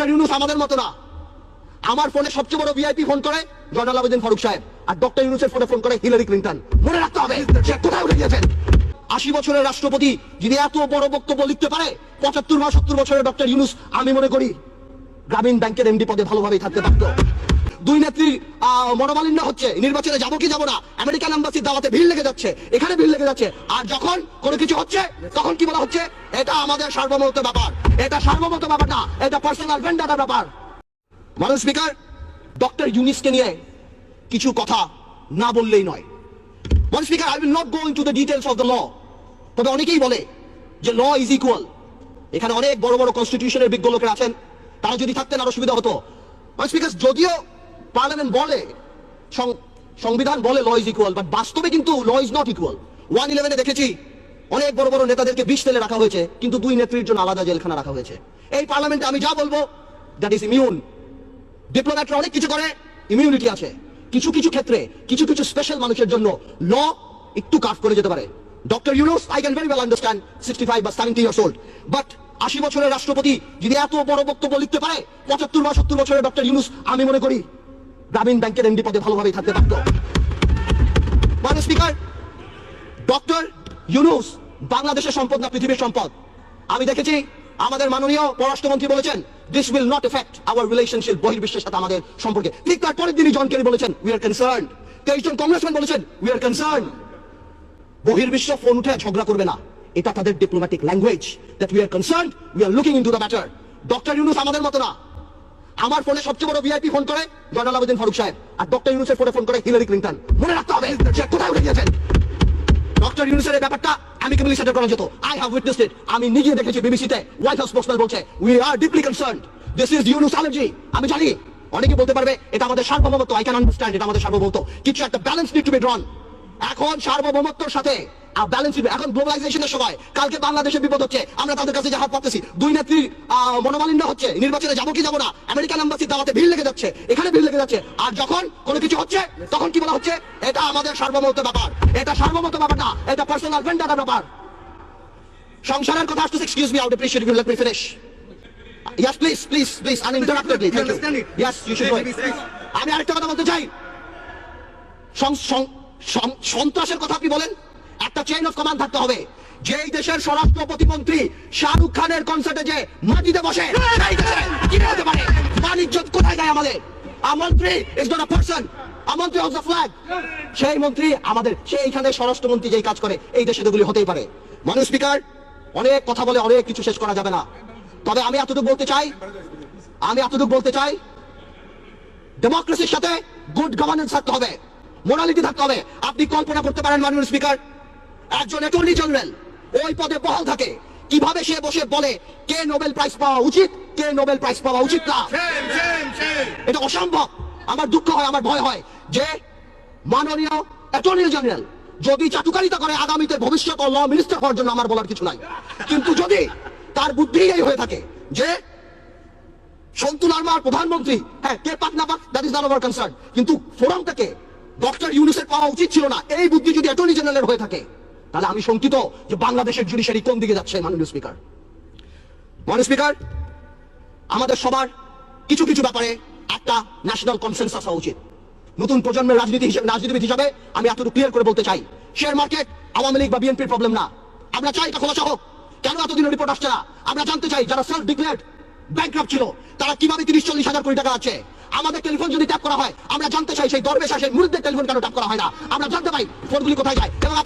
Doctor Yunus আমাদের মতো না। আমার ফোনে সবচেয়ে বড় ভিআইপি ফোন করে জয়নাল আবেদিন ফারুক সাহেব, আর ডক্টর ইউনুসের ফোনে ফোন করে হিলারি ক্লিন্টন। মনে রাখতে হবে, সে কোথায় উঠে গিয়েছেন? আশি বছরের রাষ্ট্রপতি যিনি এত বড় বক্তব্য লিখতে পারে, পঁচাত্তর বা সত্তর বছরের ডক্টর ইউনুস, আমি মনে করি গ্রামীণ ব্যাংকের এমডি পদে ভালোভাবেই থাকতে পারতো। দুই নেত্রীর মনোমালিন্য হচ্ছে, নির্বাচনে যাব কি যাব না, আমেরিকান এম্বাসির দাওয়াতে ভিড় লেগে যাচ্ছে, এখানে ভিড় লেগে যাচ্ছে, আর যখন কোনো কিছু হচ্ছে, তখন কি বলা হচ্ছে? এটা আমাদের সার্বভৌমত্ব ব্যাপার, এটা সার্বভৌমত্ব ব্যাপার না এটা পার্সোনাল ভেন্ডাটার ব্যাপার। মানুষ স্পিকার ডক্টর ইউনিসকে নিয়ে কিছু কথা না বললেই নয়। মানুষ speaker I will not go into the details of the law তবে অনেকেই বলে যে ল ইজ ইকুয়াল এখানে অনেক বড় বড় কনস্টিটিউশনের বিজ্ঞ লোকেরা আছেন, তারা যদি থাকতেন আরও সুবিধা হতো। মানুষ স্পিকার যদিও পার্লামেন্ট বলে সংবিধান বলে ল ইজ ইকুয়াল বাট বাস্তবে কিন্তু law is not equal one ইলেভেনে দেখেছি, অনেক বড় বড় নেতাদেরকে বিষ তেলে রাখা হয়েছে, কিন্তু দুই নেত্রীর জন্য আলাদা জেলখানা রাখা হয়েছে। এই পার্লামেন্টে আমি যা বলব দ্যাট ইজ ইমিউন ডিপ্লোম্যাটরা অনেক কিছু করে ইমিউনিটি আছে। কিছু কিছু ক্ষেত্রে, কিছু কিছু স্পেশাল মানুষের জন্য ল একটু কাট করে যেতে পারে। Doctor Yunus I can very well understand sixty five বা সেভেন্টি ইয়ার্স ওল্ড বাট আশি বছরের রাষ্ট্রপতি যদি এত বড় বক্তব্য লিখতে পারে, পঁচাত্তর বা সত্তর বছরের ডক্টর ইউনুস, আমি মনে করি গ্রামীণ ব্যাংকের এমডি পদে ভালোভাবেই থাকতে পারতো। মানে স্পিকার, ডক্টর ইউনুস, বাংলাদেশের সম্পদ না পৃথিবীর সম্পদ? আমি দেখেছি আমাদের মাননীয় পররাষ্ট্রমন্ত্রী বলেছেন this will not effect our relationship বহির্বিশ্বের সাথে আমাদের সম্পর্কে। ঠিক তার পরের দিনই জন কেরি বলেছেন উই আর কনসার্ন তেইশ জন কংগ্রেসম্যান বলেছেন উই আর কনসার্ন বহির্বিশ্ব ফোন উঠে ঝগড়া করবে না। এটা তাদের diplomatic language that we are concern we are looking into the matter doctor Yunus আমাদের মতো না। আমার ফোনে সবচেয়ে বড় ভিআইপি ফোন করে জয়নাল আবেদিন ফারুক সাহেব, আর ডক্টর ইউনুসের ফোনে ফোন করে হিলারি ক্লিন্টন মনে রাখতে হবে সে কোথায় উঠে গিয়েছেন? ডক্টর ইউনুসের এই ব্যাপারটা অ্যামিকেবলি সেটেল করা যেত আই হ্যাভ উইটনেসড ইট আমি নিজে দেখেছি বিবিসিতে হোয়াইট হাউস স্পোকসম্যান বলছে we are deeply concerned this is Yunus allergy আমি জানি। অনেকে বলতে পারবে, এটা আমাদের সার্বভৌমত্ব। আই ক্যান আন্ডারস্ট্যান্ড এটা আমাদের সার্বভৌমত্ব। কিছু একটা balance need to be drawn এখন সার্বভৌমত্বর সাথে ব্যালেন্স এখন গ্লোবালাইজেশনের সময়। কালকে বাংলাদেশের বিপদ হচ্ছে। আমরা তাদের কাছে যা হাত পাচ্ছি দুই নেত্রীর মনোমালিন্য হচ্ছে। নির্বাচনে যাব কি যাব না। আমেরিকান এম্বাসির দাওয়াতে ভিড় লেগে যাচ্ছে। এখানে ভিড় লেগে যাচ্ছে। আর যখন কোনো কিছু হচ্ছে তখন কি বলা হচ্ছে? এটা আমাদের সার্বভৌমত্ব ব্যাপার। এটা সার্বভৌমত্ব ব্যাপার না। এটা পার্সোনাল ব্যাপার। সংসারের কথা আসতেছে। Excuse me out appreciate you let me finish Yes, please, please, please, uninterruptedly. Thank understand you. it? Yes, you should Let do me it. speak. আমি আরেকটা কথা বলতে চাই। সন্ত্রাসের কথা আপনি বলেন? একটা চেইন অফ কমান্ড থাকতে হবে। যেই দেশের স্বরাষ্ট্র প্রতিমন্ত্রী শাহরুখ খানের কনসার্টে যে মাটিতে বসে বাণিজ্য কোথায় যায় আমাদের? আ মন্ত্রী is not a person a মন্ত্রী অফ দ্য ফ্ল্যাগ সেই মন্ত্রী আমাদের সেইখানে স্বরাষ্ট্রমন্ত্রী যেই কাজ করে, এই দেশে এগুলি হতেই পারে। মানুষ স্পিকার অনেক কথা বলে অনেক কিছু শেষ করা যাবে না। তবে আমি এতটুকু বলতে চাই, আমি এতটুকু বলতে চাই ডেমোক্রেসির সাথে গুড গভর্নেন্স থাকতে হবে মোরালিটি থাকতে হবে। আপনি কল্পনা করতে পারেন, মাননীয় স্পিকার একজন অ্যাটর্নি জেনারেল ওই পদে বহাল থাকে। কীভাবে সে বসে বলে কে নোবেল প্রাইজ পাওয়া উচিত কে নোবেল প্রাইজ পাওয়া উচিত না. এটা অসম্ভব। আমার দুঃখ হয় আমার ভয় হয় যে মাননীয় অ্যাটর্নি জেনারেল যদি চাটুকারিতা করে আগামীতে ভবিষ্যৎ ল মিনিস্টার হওয়ার জন্য আমার বলার কিছু নাই। কিন্তু যদি তার বুদ্ধি এই হয়ে থাকে যে সন্তু লার্মার প্রধানমন্ত্রী হ্যাঁ কে পাক না পাক that is not our concern কিন্তু ফোরাম থেকে ডক্টর ইউনুসের পাওয়া উচিত ছিল না। এই বুদ্ধি যদি অ্যাটর্নি জেনারেলের হয়ে থাকে তাহলে আমি শঙ্কিত যে বাংলাদেশের জুডিশিয়ারি কোন দিকে যাচ্ছে, মাননীয় স্পিকার মাননীয় স্পিকার আমাদের সবার কিছু কিছু ব্যাপারে একটা ন্যাশনাল কনসেন্সাস হওয়া উচিত। নতুন প্রজন্মের রাজনীতি হিসেবে রাজনীতিবিদ হিসাবে আমি এতটুকু ক্লিয়ার করে বলতে চাই শেয়ার মার্কেট আওয়ামী লীগ বা বিএনপির প্রবলেম না। আমরা চাই এটা খোলাসা হোক। কেন এতদিন রিপোর্ট আসছে না? আমরা জানতে চাই, যারা সেলফ ডিক্লেয়ার্ড ব্যাংক্রাফট ছিল, তারা কীভাবে তিরিশ চল্লিশ হাজার কোটি টাকা আছে? আমাদের টেলিফোন যদি ট্যাপ করা হয়, আমরা জানতে চাই সেই দরবেশ সেই মুরিদদের টেলিফোন কেন ট্যাপ করা হয় না? আমরা জানতে পাই ফোনগুলি কোথায় যায়? এবং